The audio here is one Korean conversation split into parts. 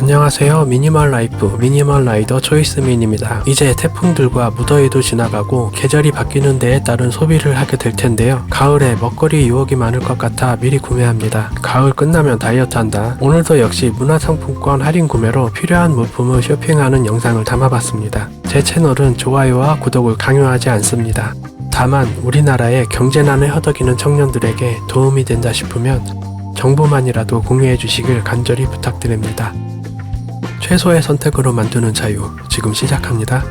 안녕하세요. 미니멀 라이프 미니멀 라이더 초이스민입니다. 이제 태풍들과 무더위도 지나가고 계절이 바뀌는 데에 따른 소비를 하게 될 텐데요. 가을에 먹거리 유혹이 많을 것 같아 미리 구매합니다. 가을 끝나면 다이어트 한다. 오늘도 역시 문화상품권 할인 구매로 필요한 물품을 쇼핑하는 영상을 담아봤습니다. 제 채널은 좋아요와 구독을 강요하지 않습니다. 다만 우리나라의 경제난에 허덕이는 청년들에게 도움이 된다 싶으면 정보만이라도 공유해 주시길 간절히 부탁드립니다. 최소의 선택으로 만드는 자유 지금 시작합니다.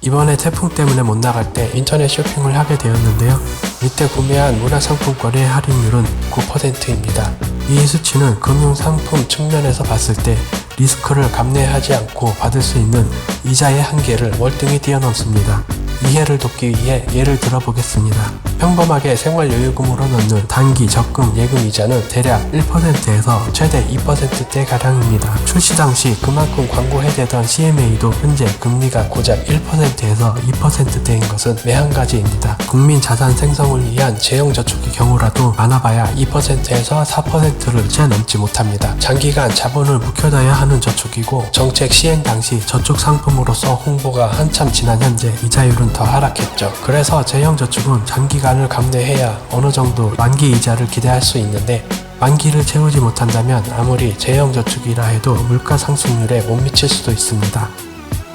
이번에 태풍 때문에 못 나갈 때 인터넷 쇼핑을 하게 되었는데요. 이때 구매한 문화상품권의 할인율은 9%입니다. 이 수치는 금융상품 측면에서 봤을 때 리스크를 감내하지 않고 받을 수 있는 이자의 한계를 월등히 뛰어넘습니다. 이해를 돕기 위해 예를 들어보겠습니다. 평범하게 생활여유금으로 넣는 단기 적금 예금 이자는 대략 1%에서 최대 2%대 가량입니다. 출시 당시 그만큼 광고해대던 CMA도 현재 금리가 고작 1%에서 2%대인 것은 매한가지입니다. 국민 자산 생성을 위한 재형 저축의 경우라도 많아봐야 2%에서 4%를 채 넘지 못합니다. 장기간 자본을 묵혀둬야 하는 저축이고 정책 시행 당시 저축 상품으로서 홍보가 한참 지난 현재 이자율은 더 하락했죠. 그래서 재형 저축은 장기간 을 감내해야 어느 정도 만기 이자를 기대할 수 있는데 만기를 채우지 못한다면 아무리 재형 저축이라 해도 물가 상승률에 못 미칠 수도 있습니다.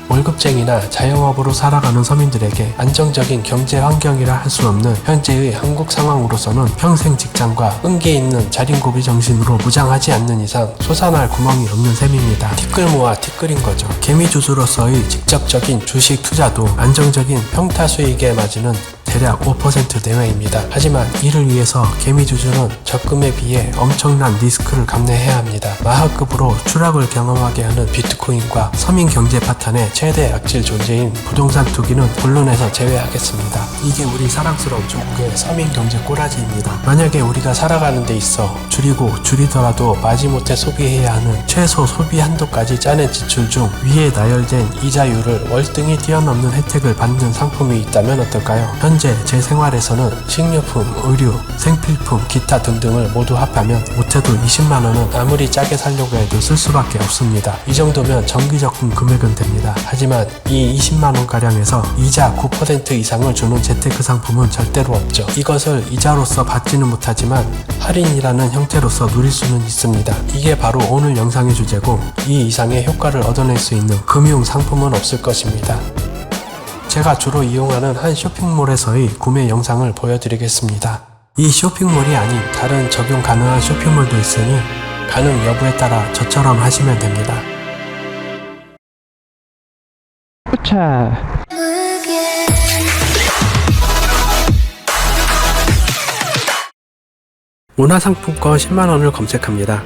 월급쟁이나 자영업으로 살아가는 서민들에게 안정적인 경제 환경이라 할 수 없는 현재의 한국 상황으로서는 평생 직장과 끈기 있는 자린고비 정신으로 무장하지 않는 이상 솟아날 구멍이 없는 셈입니다. 티끌 모아 티끌인 거죠. 개미주주로서의 직접적인 주식 투자도 안정적인 평타 수익에 맞이는 대략 5% 내외입니다. 하지만 이를 위해서 개미주주는 적금에 비해 엄청난 리스크를 감내해야 합니다. 마하급으로 추락을 경험하게 하는 비트코인과 서민 경제 파탄의 최대 악질 존재인 부동산 투기는 본론에서 제외하겠습니다. 이게 우리 사랑스러운 조국의 서민 경제 꼬라지입니다. 만약에 우리가 살아가는 데 있어 줄이고 줄이더라도 마지못해 소비해야 하는 최소 소비 한도까지 짜낸 지출 중 위에 나열된 이자율을 월등히 뛰어넘는 혜택을 받는 상품이 있다면 어떨까요? 현재 제 생활에서는 식료품, 의류, 생필품, 기타 등등을 모두 합하면 못해도 20만 원은 아무리 짜게 살려고 해도 쓸 수밖에 없습니다. 이 정도면 정기적금 금액은 됩니다. 하지만 이 20만 원 가량에서 이자 9% 이상을 주는 재테크 상품은 절대로 없죠. 이것을 이자로서 받지는 못하지만 할인이라는 형태로서 누릴 수는 있습니다. 이게 바로 오늘 영상의 주제고 이 이상의 효과를 얻어낼 수 있는 금융 상품은 없을 것입니다. 제가 주로 이용하는 한 쇼핑몰에서의 구매 영상을 보여드리겠습니다. 이 쇼핑몰이 아닌 다른 적용 가능한 쇼핑몰도 있으니 가능 여부에 따라 저처럼 하시면 됩니다. 차 문화상품권 10만원을 검색합니다.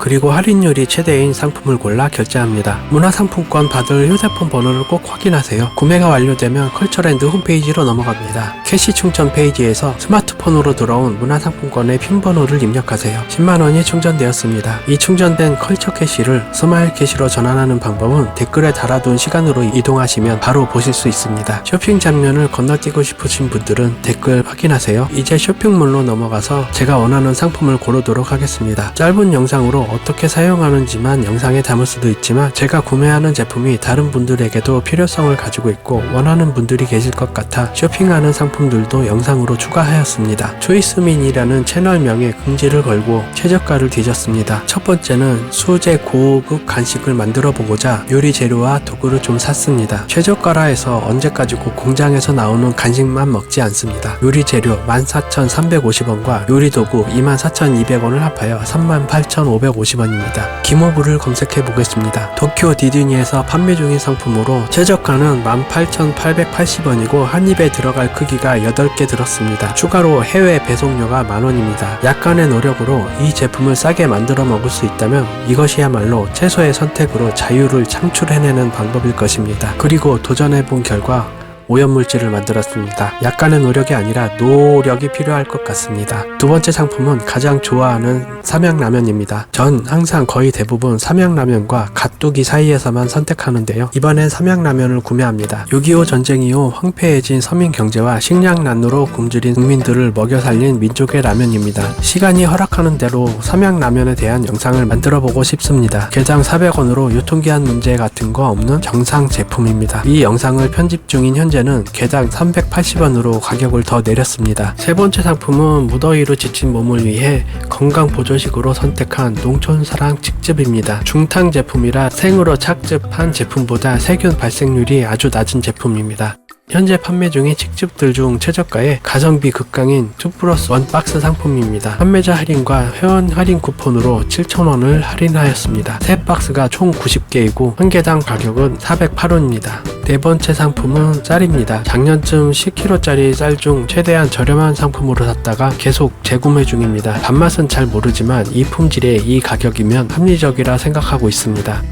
그리고 할인율이 최대인 상품을 골라 결제합니다. 문화상품권 받을 휴대폰 번호를 꼭 확인하세요. 구매가 완료되면 컬처랜드 홈페이지로 넘어갑니다. 캐시 충전 페이지에서 스마트폰 으로 들어온 문화상품권의 핀 번호를 입력하세요. 10만원이 충전되었습니다. 이 충전된 컬처 캐시를 스마일 캐시로 전환하는 방법은 댓글에 달아둔 시간으로 이동하시면 바로 보실 수 있습니다. 쇼핑 장면을 건너뛰고 싶으신 분들은 댓글 확인하세요. 이제 쇼핑몰로 넘어가서 제가 원하는 상품을 고르도록 하겠습니다. 짧은 영상으로 어떻게 사용하는지만 영상에 담을 수도 있지만 제가 구매하는 제품이 다른 분들에게도 필요성을 가지고 있고 원하는 분들이 계실 것 같아 쇼핑하는 상품들도 영상으로 추가하였습니다. 초이스민이라는 채널명에 긍지를 걸고 최저가를 뒤졌습니다. 첫 번째는 수제 고급 간식을 만들어 보고자 요리 재료와 도구를 좀 샀습니다. 최저가라 해서 언제까지 꼭 공장에서 나오는 간식만 먹지 않습니다. 요리 재료 14,350원과 요리 도구 24,200원을 합하여 38,550원입니다. 기모부를 검색해 보겠습니다. 도쿄 디즈니에서 판매 중인 상품으로 최저가는 18,880원이고 한 입에 들어갈 크기가 8개 들었습니다. 추가로 해외 배송료가 만원입니다. 약간의 노력으로 이 제품을 싸게 만들어 먹을 수 있다면 이것이야말로 최소의 선택으로 자유를 창출해내는 방법일 것입니다. 그리고 도전해 본 결과 오염물질을 만들었습니다. 약간의 노력이 아니라 노력이 필요할 것 같습니다. 두 번째 상품은 가장 좋아하는 삼양라면입니다. 전 항상 거의 대부분 삼양라면과 갓두기 사이에서만 선택하는데요. 이번엔 삼양라면을 구매합니다. 6.25 전쟁 이후 황폐해진 서민 경제와 식량난으로 굶주린 국민들을 먹여 살린 민족의 라면입니다. 시간이 허락하는 대로 삼양라면에 대한 영상을 만들어 보고 싶습니다. 개당 400원으로 유통기한 문제 같은 거 없는 정상 제품입니다. 이 영상을 편집 중인 현재 는 개당 380원으로 가격을 더 내렸습니다. 세 번째 상품은 무더위로 지친 몸을 위해 건강 보조식으로 선택한 농촌사랑 칡즙입니다. 중탕 제품이라 생으로 착즙한 제품보다 세균 발생률이 아주 낮은 제품입니다. 현재 판매 중인 칡즙들 중 최저가의 가성비 극강인 2 플러스 1 박스 상품입니다. 판매자 할인과 회원 할인 쿠폰으로 7,000원을 할인하였습니다. 세 박스가 총 90개이고 한 개당 가격은 408원입니다. 네 번째 상품은 쌀입니다. 작년쯤 10kg짜리 쌀 중 최대한 저렴한 상품으로 샀다가 계속 재구매 중입니다. 단맛은 잘 모르지만 이 품질에 이 가격이면 합리적이라 생각하고 있습니다.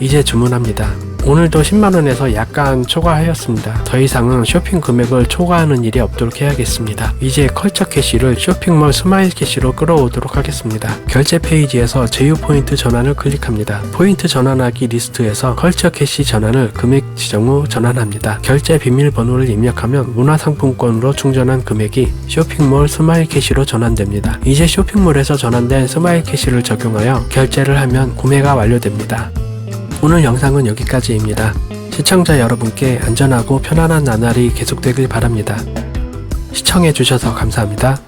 이제 주문합니다. 오늘도 10만원에서 약간 초과하였습니다. 더 이상은 쇼핑 금액을 초과하는 일이 없도록 해야겠습니다. 이제 컬처 캐시를 쇼핑몰 스마일 캐시로 끌어오도록 하겠습니다. 결제 페이지에서 제휴 포인트 전환을 클릭합니다. 포인트 전환하기 리스트에서 컬처 캐시 전환을 금액 지정 후 전환합니다. 결제 비밀번호를 입력하면 문화상품권으로 충전한 금액이 쇼핑몰 스마일 캐시로 전환됩니다. 이제 쇼핑몰에서 전환된 스마일 캐시를 적용하여 결제를 하면 구매가 완료됩니다. 오늘 영상은 여기까지입니다. 시청자 여러분께 안전하고 편안한 나날이 계속되길 바랍니다. 시청해주셔서 감사합니다.